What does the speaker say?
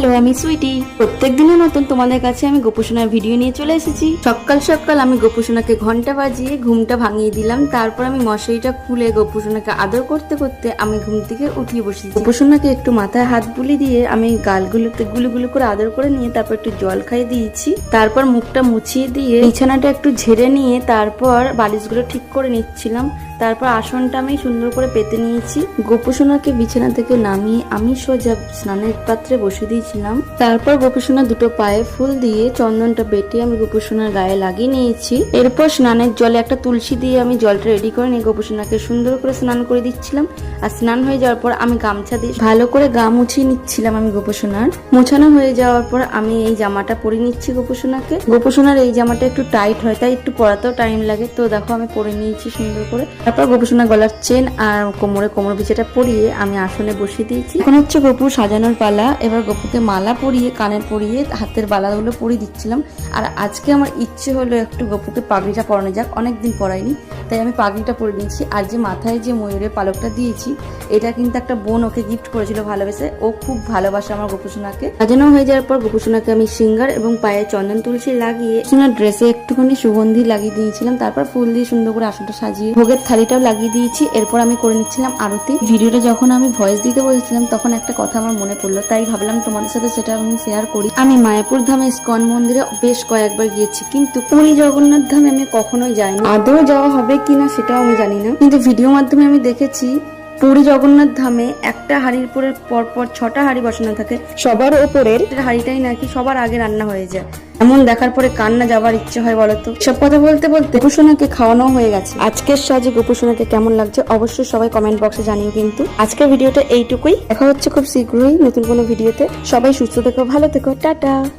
Hello আমি সুইটি। প্রত্যেক দিনের মতন তোমাদের কাছে আমি গোপুসোনার ভিডিও নিয়ে চলে এসেছি। সকাল সকাল আমি গোপুসোনাকে ঘণ্টা বাজিয়ে ঘুমটা ভাঙিয়ে দিলাম। তারপর আমি মশারিটা খুলে গোপুসোনাকে আদর করতে করতে আমি ঘুম থেকে উঠিয়ে বসেছি। গোপুসোনাকে একটু মাথায় হাত বুলি দিয়ে আমি গালগুলোতে গুলো গুলো করে আদর করে নিয়ে তারপর একটু জল খাইয়ে দিয়েছি। তারপর মুখটা মুছিয়ে দিয়ে বিছানাটা একটু ঝেড়ে নিয়ে তারপর বালিশগুলো ঠিক করে নিচ্ছিলাম। তারপর আসনটা আমি সুন্দর করে পেতে নিয়েছি। গোপুসোনাকে বিছানা থেকে নামিয়ে আমি সোজা স্নানের পাত্রে বসে দিয়েছিলাম তারপর গোপুসোনা দুটো পায়ে ফুল দিয়ে চন্দনটা বেটে আমি গোপুসোনার গায়ে লাগিয়ে নিয়েছি। এরপর স্নানের জলে একটা তুলসী দিয়ে আমি জলটা রেডি করে নিয়ে গোপুসোনাকে সুন্দর করে স্নান করে দিচ্ছিলাম। আর স্নান হয়ে যাওয়ার পর আমি গামছা দিয়ে ভালো করে গা মুছিয়ে নিচ্ছিলাম আমি গোপুসোনার। মোছানো হয়ে যাওয়ার পর আমি এই জামাটা পরে নিচ্ছি গোপুসোনাকে। গোপুসোনার এই জামাটা একটু টাইট হয়, তাই একটু পরাতেও টাইম লাগে। তো দেখো আমি পরে নিয়েছি সুন্দর করে। তারপর গোপুসোনা গলার চেন আর কোমরে কোমর বিছাটা পরিয়ে আমি আসনে বসিয়ে দিয়েছি। এখন হচ্ছে গপু সাজানোর পালা। এবার গপুকে মালা পরিয়ে কানে পরিয়ে, হাতের বালাগুলো পরিয়ে দিচ্ছিলাম। আর আজকে আমার ইচ্ছে হলো একটু গপুকে পাগড়িটা পরানো যাক। অনেকদিন পরাইনি, তাই আমি পাগড়িটা পরে নিয়েছি। আর যে মাথায় যে ময়ূরের পালকটা দিয়েছি, এটা কিন্তু একটা বোন ওকে গিফট করেছিল ভালোবেসে। ও খুব ভালোবাসে আমার গোপুসোনাকে। সাজানো হয়ে যাওয়ার পর গোপুসোনাকে আমি সিঙ্গার এবং পায়ে চন্দন তুলসী লাগিয়ে সোনার ড্রেসে একটুখানি সুগন্ধি লাগিয়ে দিয়েছিলাম। তারপর ফুল দিয়ে সুন্দর করে আসনটা সাজিয়ে, ভোগের থালিটাও লাগিয়ে দিয়েছি। এরপর আমি করে নিচ্ছিলাম আরতি। ভিডিওটা যখন আমি ভয়েস দিতে বসেছিলাম তখন একটা কথা আমার মনে পড়ল, তাই ভাবলাম তোমাদের সাথে সেটা আমি শেয়ার করি। আমি মায়াপুর ধামে ইস্কন মন্দিরে বেশ কয়েকবার গিয়েছি, কিন্তু পুরী জগন্নাথ ধামে আমি কখনোই যাইনি। আদৌ যাওয়া হবে কিনা সেটাও আমি জানি না। কিন্তু ভিডিও মাধ্যমে আমি দেখেছি, পুরী জগন্নাথ ধামে একটা হাড়ির উপরে পরপর ছটা হাড়ি বসানো থাকে। সবার ওপরের হাড়িটাই নাকি সবার আগে রান্না হয়ে যায়। এমন দেখার পরে কান্না যাবার ইচ্ছে হয় বলতো। সব কথা বলতে বলতে গোপুসোনাকে খাওয়ানো হয়ে গেছে। আজকের সাজে গোপুসোনাকে কেমন লাগছে অবশ্যই সবাই কমেন্ট বক্সে জানিও কিন্তু। আজকের ভিডিওটা এইটুকুই। দেখা হচ্ছে খুব শীঘ্রই নতুন কোনো ভিডিওতে সবাই সুস্থ থেকো, ভালো থেকো। টাটা।